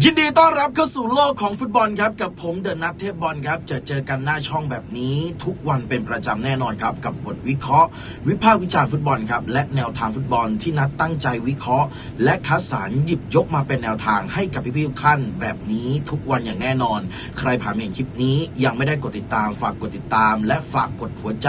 ยินดีต้อนรับเข้าสู่โลกของฟุตบอลครับ กับผมเดอะนัทเทพบอลครับจะเจอกันหน้าช่องแบบนี้ ทุกวันเป็นประจำแน่นอนครับ กับบทวิเคราะห์ วิพากษ์วิจารณ์ฟุตบอลครับและแนวทางฟุตบอลที่นัดตั้งใจวิเคราะห์ และคัดสรรหยิบยกมาเป็นแนวทางให้กับพี่ๆทุกท่านแบบนี้ทุกวันอย่างแน่นอน ใครผ่านเห็นคลิปนี้ยังไม่ได้กดติดตาม ฝากกดติดตาม และฝากกดหัวใจ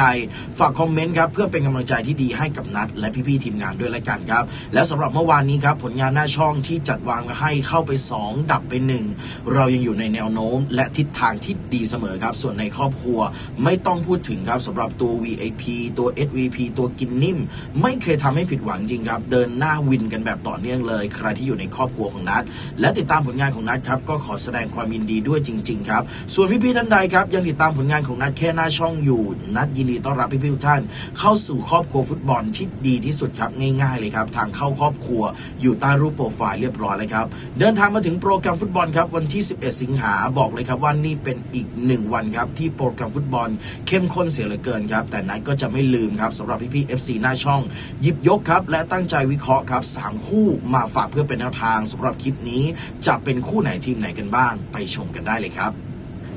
ฝากคอมเมนต์ครับเพื่อเป็นกำลังใจที่ดีให้กับนัดและพี่ๆทีมงานด้วยละกันครับและสำหรับเมื่อวานนี้ครับผลงานหน้าช่องที่จัดวางมาให้เข้าไป2 ดับไป1เรายังอยู่ในแนวโน้มและทิศทางที่ดีเสมอครับ ส่วนในครอบครัวไม่ต้องพูดถึงครับสำหรับตัว VIP ตัว SVP ตัวกินนิ่ม ไม่เคยทำให้ผิดหวังจริงครับ เดินหน้าวินกันแบบต่อเนื่องเลย ใครที่อยู่ในครอบครัวของนัดและติดตามผลงานของนัดครับก็ขอแสดงความยินดีด้วยจริง ๆ ครับ ส่วนพี่ๆท่านใดครับยังติดตามผลงานของนัดแค่หน้าช่องอยู่ นัดยินดีต้อนรับพี่ๆทุกท่าน เข้าสู่ครอบครัวฟุตบอลที่ดีที่สุดครับง่าย ๆ เลยครับทางเข้าครอบครัวอยู่ใต้รูปโปรไฟล์เรียบร้อยเลยครับเดินทางมาถึงโปรแกรมฟุตบอลครับวันที่ 11 สิงหาบอกเลยครับว่านี่เป็นอีกหนึ่งวันครับที่โปรแกรมฟุตบอลเข้มข้นเสียเหลือเกินครับแต่นัดก็จะไม่ลืมครับสำหรับพี่ๆ FC หน้าช่อง หยิบยกครับและตั้งใจวิเคราะห์ครับสามคู่มาฝากเพื่อเป็นแนวทางสำหรับคลิปนี้ จะเป็นคู่ไหนทีมไหนกันบ้าง ไปชมกันได้เลยครับ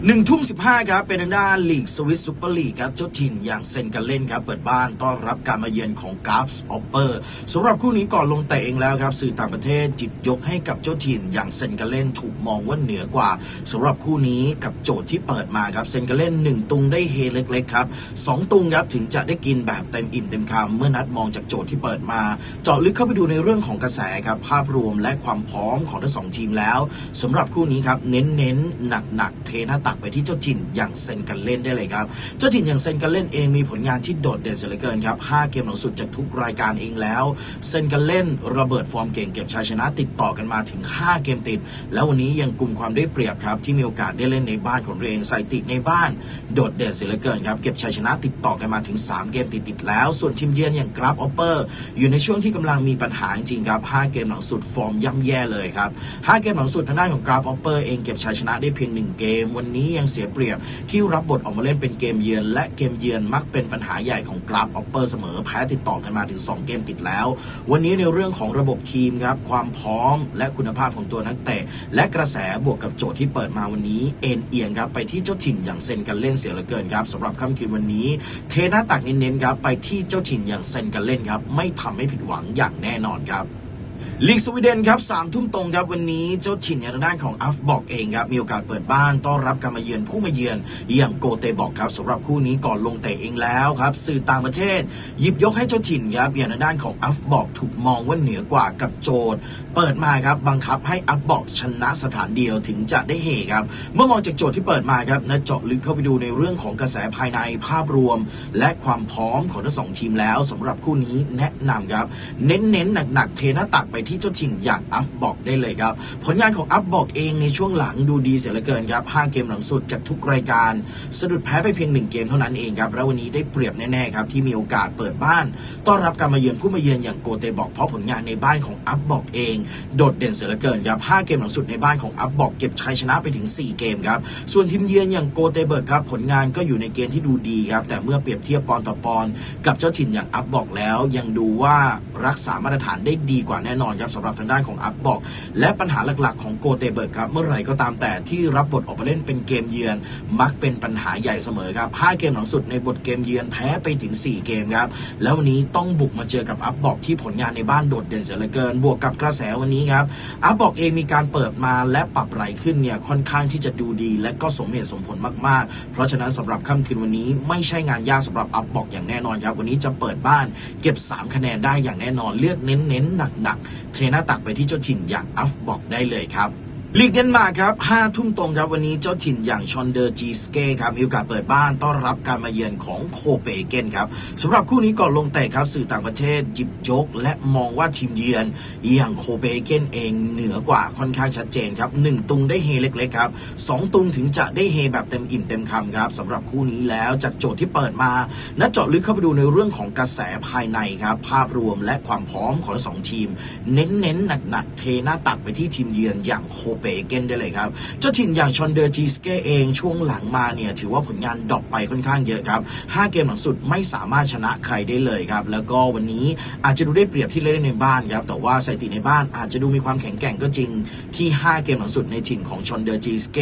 หนึ่งทุ่มสิบห้าครับ เป็นทางด้านลีกสวิสซูเปอร์ลีกครับ เจ้าถิ่นอย่างเซนกันเล่นครับ เปิดบ้านต้อนรับการมาเยือนของกราฟส์ออปเปอร์สำหรับคู่นี้ก่อนลงเตะเองแล้วครับ สื่อต่างประเทศจิบยกให้กับเจ้าถิ่นอย่างเซนกันเล่นถูกมองว่าเหนือกว่าสำหรับคู่นี้กับโจทย์ที่เปิดมาครับ เซนกันเล่นหนึ่งตุงได้เฮเล็กๆครับสองตุงครับถึงจะได้กินแบบเต็มอิ่มเต็มคำเมื่อนัดมองจากโจทย์ที่เปิดมา เจาะลึกเข้าไปดูในเรื่องของกระแสครับภาพรวมและความพร้อมของทั้งสองทีมแล้วสำหรับคู่นี้ครับเน้นๆหนักๆเทหน้าตักไปที่เจ้าถิ่นอย่างเซนกันเล่นได้เลยครับ เจ้าถิ่นอย่างเซนกันเล่นเองมีผลงานที่โดดเด่นเสียเหลือเกินครับ 5 เกมหลังสุดจากทุกรายการเองแล้ว เซนกันเล่นระเบิดฟอร์มเก่งเก็บชัยชนะติดต่อกันมาถึง 5 เกมติด แล้ววันนี้ยังกลุ่มความได้เปรียบครับที่มีโอกาสได้เล่นในบ้านของเองใส่ติดในบ้านโดดเด่นเสียเหลือเกินครับเก็บชัยชนะติดต่อกันมาถึง 3 เกมติดติดแล้ว ส่วนทีมเยือนอย่างกราฟออปเปอร์อยู่ในช่วงที่กำลังมีปัญหาจริงครับ 5 เกมหลังสุดฟอร์มย่ำแย่เลยครับ 5 เกมหลังสุดทางด้านของกราฟออปเปอร์เองเก็บชัยชนะได้เพียง 1 เกมวันนี้ยังเสียเปรียบที่รับบทออกมาเล่นเป็นเกมเยือน และเกมเยือนมักเป็นปัญหาใหญ่ของกราฟออปเปอร์เสมอแพ้ติดต่อกันมาถึง 2 เกมติดแล้ว วันนี้ในเรื่องของระบบทีมครับความพร้อมและคุณภาพของตัวนักเตะและกระแสบวกกับโจทย์ที่เปิดมาวันนี้เอ็นเอียงครับไปที่เจ้าถิ่นอย่างเซนกันเล่นเสียเหลือเกินครับสำหรับค่ำคืนวันนี้ เทหน้าตักเน้นๆครับไปที่เจ้าถิ่นอย่างเซนกันเล่นครับไม่ทำให้ผิดหวังอย่างแน่นอนครับ ลีกสวีเดนครับสามทุ่มตรงครับวันนี้เจ้าถิ่นอย่างทางด้านของอัฟบอกเองครับมีโอกาสเปิดบ้านต้อนรับการมาเยือนผู้มาเยือนอย่างโกเตบอกครับสำหรับคู่นี้ก่อนลงเตะเองแล้วครับสื่อต่างประเทศ หยิบยกให้เจ้าถิ่นครับอย่างทางด้านของอัฟบอกถูกมองว่าเหนือกว่ากับโจทย์ เปิดมาครับบังคับให้อัฟบอกชนะสถานเดียวถึงจะได้เฮครับเมื่อมองจากโจทย์ที่เปิดมาครับนะเจาะลึกเข้าไปดูในเรื่องของกระแสภายในภาพรวม และความพร้อมของทั้งสองทีมแล้วสำหรับคู่นี้แนะนำครับเน้นๆหนักๆเทหน้าตักไปที่เจ้าถิ่นอย่างอัฟบอกได้เลยครับ ผลงานของอัฟบอกเองในช่วงหลังดูดีเสียเหลือเกินครับ5เกมหลังสุดจากทุกรายการ สะดุดแพ้ไปเพียง 1 เกมเท่านั้นเองครับ แล้ววันนี้ได้เปรียบแน่ๆครับที่มีโอกาสเปิดบ้าน ต้อนรับการมาเยือนผู้มาเยือนอย่างโกเตบอกเพราะผลงานในบ้านของอัฟบอกเอง โดดเด่นเสียเหลือเกินครับ5เกมหลังสุดในบ้านของอัฟบอกเก็บชัยชนะไปถึง 4 เกมครับส่วนทีมเยือนอย่างโกเตเบิร์กครับผลงานก็อยู่ในเกณฑ์ที่ดูดีครับแต่เมื่อเปรียบเทียบปอนต่อปอนกับเจ้าถิ่นอย่างอัฟบอกแล้ว ยังดูว่ารักษามาตรฐานได้ดีกว่าแน่นอนครับสำหรับทางด้านของอัฟบอก และปัญหาหลักๆของโกเตเบิร์กครับ เมื่อไหร่ก็ตามแต่ที่รับบทออกมาเล่นเป็นเกมเยือน มักเป็นปัญหาใหญ่เสมอครับ5เกมหลังสุดในบทเกมเยือนแพ้ไปถึง 4 เกมครับ แล้ววันนี้ต้องบุกมาเจอกับอัพบอกที่ผลงานในบ้านโดดเด่นเสียเหลือเกิน บวกกับกระแสวันนี้ครับอัพบอกเองมีการเปิดมาและปรับไหลขึ้นเนี่ยค่อนข้างที่จะดูดี และก็สมเหตุสมผลมากๆ เพราะฉะนั้นสำหรับค่ำคืนวันนี้ไม่ใช่งานยากสำหรับอัพบอกอย่างแน่นอนครับวันนี้จะเปิดบ้าน เก็บ 3 คะแนนได้อย่างแน่นอนเลือกเน้นๆหนักๆเทหน้าตักไปที่เจ้าถิ่นอย่างอัฟบอกได้เลยครับ ลีกเดนมาร์กครับ5ทุ่มตรงครับวันนี้เจ้าถิ่นอย่างชอนเดอร์จีสเก้ครับมีโอกาสเปิดบ้านต้อนรับการมาเยือนของโคเปเกนครับสำหรับคู่นี้ก่อนลงเตะครับสื่อต่างประเทศจิบยกและมองว่าทีมเยือนอย่างโคเปเกนเองเหนือกว่าค่อนข้างชัดเจนครับหนึ่งตุงได้เฮเล็กๆครับสองตุงถึงจะได้เฮแบบเต็มอิ่มเต็มคำครับสำหรับคู่นี้แล้วจากโจทย์ที่เปิดมานัดเจาะลึกเข้าไปดูในเรื่องของกระแสภายในครับภาพรวมและความพร้อมของทั้งสองทีม เน้นๆหนักๆเทหน้าตักไปที่ทีมเยือนอย่างโคเปเกนได้เลยครับ เจ้าถิ่นอย่างชอนเดอร์จีสเกเองช่วงหลังมาเนี่ยถือว่าผลงานดรอปไปค่อนข้างเยอะครับ 5 เกมหลังสุดไม่สามารถชนะใครได้เลยครับ แล้วก็วันนี้อาจจะดูได้เปรียบที่เล่นในบ้านครับ แต่ว่าสถิติในบ้านอาจจะดูมีความแข็งแกร่งก็จริงที่ 5 เกมหลังสุดในถิ่นของชอนเดอร์จีสเก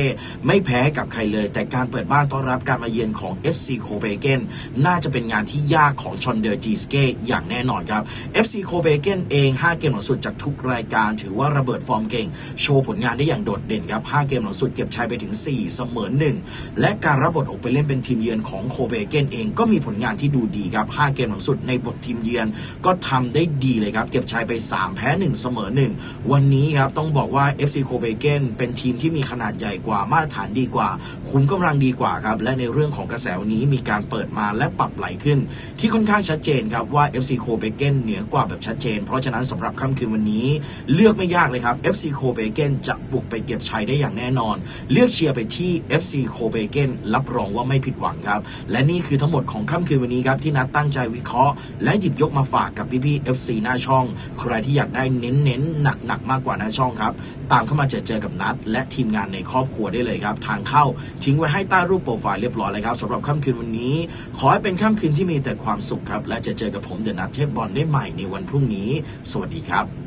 ไม่แพ้กับใครเลย แต่การเปิดบ้านต้อนรับการมาเยือนของ FC โคเปเกนน่าจะเป็นงานที่ยากของชอนเดอร์จีสเกอย่างแน่นอนครับ FC โคเปเกนเอง 5 เกมหลังสุดจากทุกรายการ ถือว่าระเบิดฟอร์มเก่ง โชว์ผลงานได้อย่างโดดเด่นครับ 5 เกมหลังสุดเก็บชัยไปถึง 4 เสมอ1 และการรับบทออกไปเล่นเป็นทีมเยือนของโคเปเกนเองก็มีผลงานที่ดูดีครับ 5 เกมหลังสุดในบททีมเยือนก็ทำได้ดีเลยครับ เก็บชัยไป 3 แพ้ 1 เสมอ 1 วันนี้ครับต้องบอกว่า FC โคเปเกนเป็นทีมที่มีขนาดใหญ่กว่ามาตรฐานดีกว่า คุ้มกำลังดีกว่าครับ และในเรื่องของกระแสวันนี้มีการเปิดมาและปรับไหลขึ้น ที่ค่อนข้างชัดเจนครับว่า FC โคเปเกนเหนือกว่าแบบชัดเจน เพราะฉะนั้นสำหรับค่ำคืนวันนี้ เลือกไม่ยากเลยครับ FC โคเปเกนจะบุกไปเก็บชัยได้อย่างแน่นอน เลือกเชียร์ไปที่ FC โคเปเกนรับรองว่าไม่ผิดหวังครับ และนี่คือทั้งหมดของค่ำคืนวันนี้ครับ ที่นัดตั้งใจวิเคราะห์ และหยิบยกมาฝากกับพี่ๆ FC หน้าช่อง ใครที่อยากได้เน้นๆหนักๆมากกว่าหน้าช่องครับ ตามเข้ามาเจอเจอกับนัด และทีมงานในครอบครัวได้เลยครับ ทางเข้าทิ้งไว้ให้ใต้รูปโปรไฟล์เรียบร้อยเลยครับสำหรับค่ำคืนวันนี้ ขอให้เป็นค่ำคืนที่มีแต่ความสุขครับและจะเจอกับผมเดอะนัทเทพบอลได้ใหม่ในวันพรุ่งนี้ สวัสดีครับ